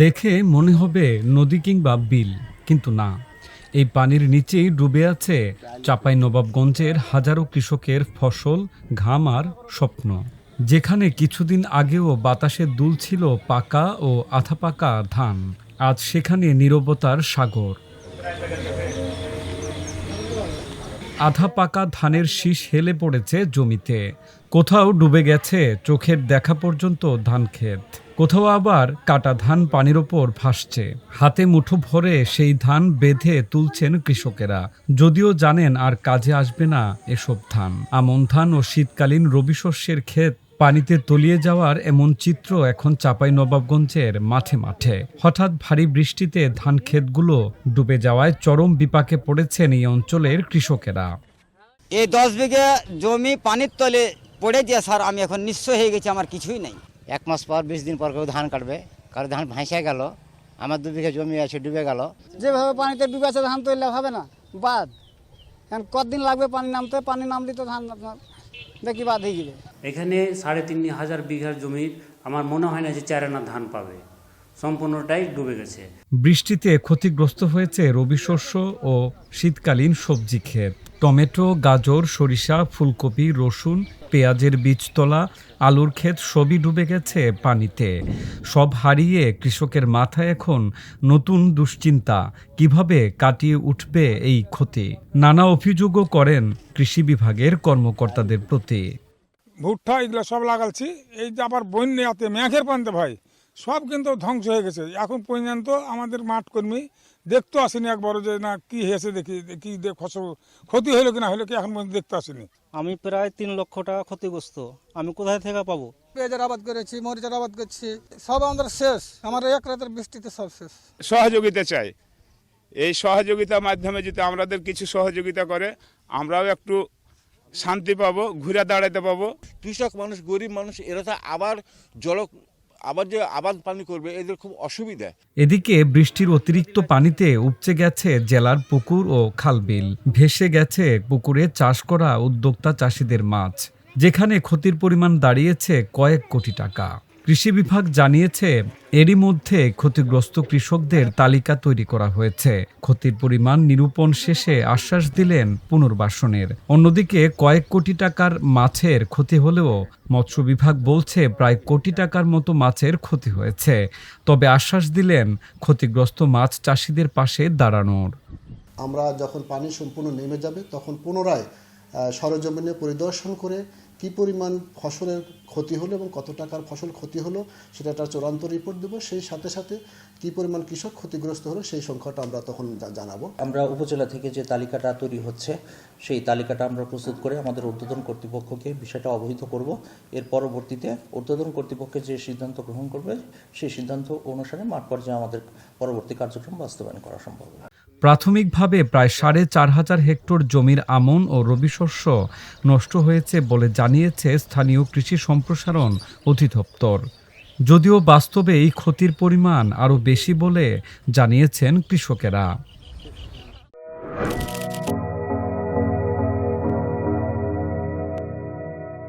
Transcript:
দেখে মনে হবে নদী কিংবা বিল, কিন্তু না। এই পানির নিচেই ডুবে আছে চাপাই নবাবগঞ্জের হাজারো কৃষকের ফসল, ঘাম আর স্বপ্ন। যেখানে কিছুদিন আগেও বাতাসে দুলছিল পাকা ও আথাপাকা ধান, আজ সেখানে নীরবতার সাগর। আধা পাকা ধানের শীষ হেলে পড়েছে জমিতে। কোথাও ডুবে গেছে চোখের দেখা পর্যন্ত ধান ক্ষেত। কোথাও আবার কাটা ধান পানির ওপর ভাসছে। হাতে মুঠো ভরে সেই ধান বেঁধে তুলছেন কৃষকেরা। যদিও জানেন আর কাজে আসবে না এসব ধান। আমন ধান ও শীতকালীন রবি শস্যের ক্ষেত পানিতে তলিয়ে যাওয়ার এমন চিত্র এখন চাপাই নবাবগঞ্জের মাঠে মাঠে। হঠাৎ ভারী বৃষ্টিতে ধান ক্ষেতগুলো ডুবে যাওয়ায় চরম বিপাকে পড়েছেন এই অঞ্চলের কৃষকেরা। এই দশ বিঘে জমি পানির তলে পড়ে দিয়ে স্যার আমি এখন নিঃস্ব হয়ে গেছি আমার কিছুই নেই। এক মাস পর বিশ দিন পর কেউ ধান কাটবে। কারও ধান ভাসে গেল আমার দু বিঘা জমি আছে ডুবে গেল। যেভাবে পানিতে ডুবে আছে ধান তুললে হবে না বাদ। কারণ কতদিন লাগবে পানি নামতে? পানি নামলে তো ধান আপনার দেখি বাদ হয়ে যাবে। এখানে সাড়ে তিন হাজার বিঘার জমির আমার মনে হয় না যে চার আনা ধান পাবে। সম্পূর্ণটাই ডুবে গেছে। বৃষ্টিতে ক্ষতিগ্রস্ত হয়েছে রবি শস্য ও শীতকালীন সবজি ক্ষেত। টমেটো, গাজর, সরিষা, ফুলকপি, রসুন, পেঁয়াজের বীজতলা, আলুর ক্ষেত সবই ডুবে গেছে পানিতে। সব হারিয়ে কৃষকের মাথায় এখন নতুন দুশ্চিন্তা। কীভাবে কাটিয়ে উঠবে এই ক্ষতি? নানা অভিযোগও করেন কৃষি বিভাগের কর্মকর্তাদের প্রতি। ভুট্টা এগুলো সব লাগালছি এই যে আবার বন্যাতে মেঘের পানিতে ভাই সব কিন্তু ধ্বংস হয়ে গেছে। এখন পর্যন্ত আমাদের মাঠ কর্মী দেখতে আসেনি একবারও যে না কি হয়েছে দেখি কি দেখ ফসল ক্ষতি হলো কি না হলো কি এখন পর্যন্ত দেখতে আসেনি। আমি প্রায় তিন লক্ষ টাকা ক্ষতিগ্রস্ত। আমি কোথায় থেকে পাবো? পেঁয়াজের আবাদ করেছি মরিচের আবাদ করছি সব আমাদের শেষ। আমার এক রাতের বৃষ্টিতে সব শেষ। সহযোগিতা চাই। এই সহযোগিতার মাধ্যমে যদি আমাদের কিছু সহযোগিতা করে আমরাও একটু শান্তি পাবো ঘুরে দাঁড়াতে পাবো। কৃষক মানুষ গরিব মানুষ এরা তো আবার জল আবার যে আবাদ পানি করবে এদের খুব অসুবিধা। এদিকে বৃষ্টির অতিরিক্ত পানিতে উপচে গেছে জেলার পুকুর ও খালবিল ভেসে গেছে পুকুরে চাষ করা উদ্যোক্তা চাষিদের মাছ যেখানে ক্ষতির পরিমাণ দাঁড়িয়েছে কয়েক কোটি টাকা। কৃষি বিভাগ জানিয়েছে, এরই মধ্যে ক্ষতিগ্রস্ত কৃষকদের তালিকা তৈরি করা হয়েছে। ক্ষতির পরিমাণ নিরূপণ শেষে আশ্বাস দিলেন পুনর্বাসনের। অন্যদিকে কয়েক কোটি টাকার মাছের ক্ষতি হলেও মৎস্য বিভাগ বলছে, প্রায় কোটি টাকার মতো মাছের ক্ষতি হয়েছে। তবে আশ্বাস দিলেন, ক্ষতিগ্রস্ত মাছ চাষিদের পাশে দাঁড়ানোর। আমরা যখন পানি সম্পূর্ণ নেমে যাবে, তখন পুনরায় সরজমিনে পরিদর্শন করে কি পরিমাণ ফসলের ক্ষতি হলো এবং কত টাকার ফসল ক্ষতি হলো সেটা একটা চূড়ান্ত রিপোর্ট দেবো। সেই সাথে সাথে কি পরিমাণ কৃষক ক্ষতিগ্রস্ত হলো সেই সংখ্যাটা আমরা তখন জানাব। আমরা উপজেলা থেকে যে তালিকাটা তৈরি হচ্ছে, সেই তালিকাটা আমরা প্রস্তুত করে আমাদের ঊর্ধ্বতন কর্তৃপক্ষকে বিষয়টা অবহিত করব। এর পরবর্তীতে ঊর্ধ্বতন কর্তৃপক্ষে যে সিদ্ধান্ত গ্রহণ করবে, সেই সিদ্ধান্ত অনুসারে মাঠ পর্যায়ে আমাদের পরবর্তী কার্যক্রম বাস্তবায়ন করা সম্ভব প্রাথমিকভাবে প্রায় সাড়ে চার হাজার হেক্টর জমির আমন ও রবি শস্য নষ্ট হয়েছে বলে জানিয়েছে স্থানীয় কৃষি সম্প্রসারণ অধিদপ্তর। যদিও বাস্তবে এই ক্ষতির পরিমাণ আরও বেশি বলে জানিয়েছেন কৃষকেরা।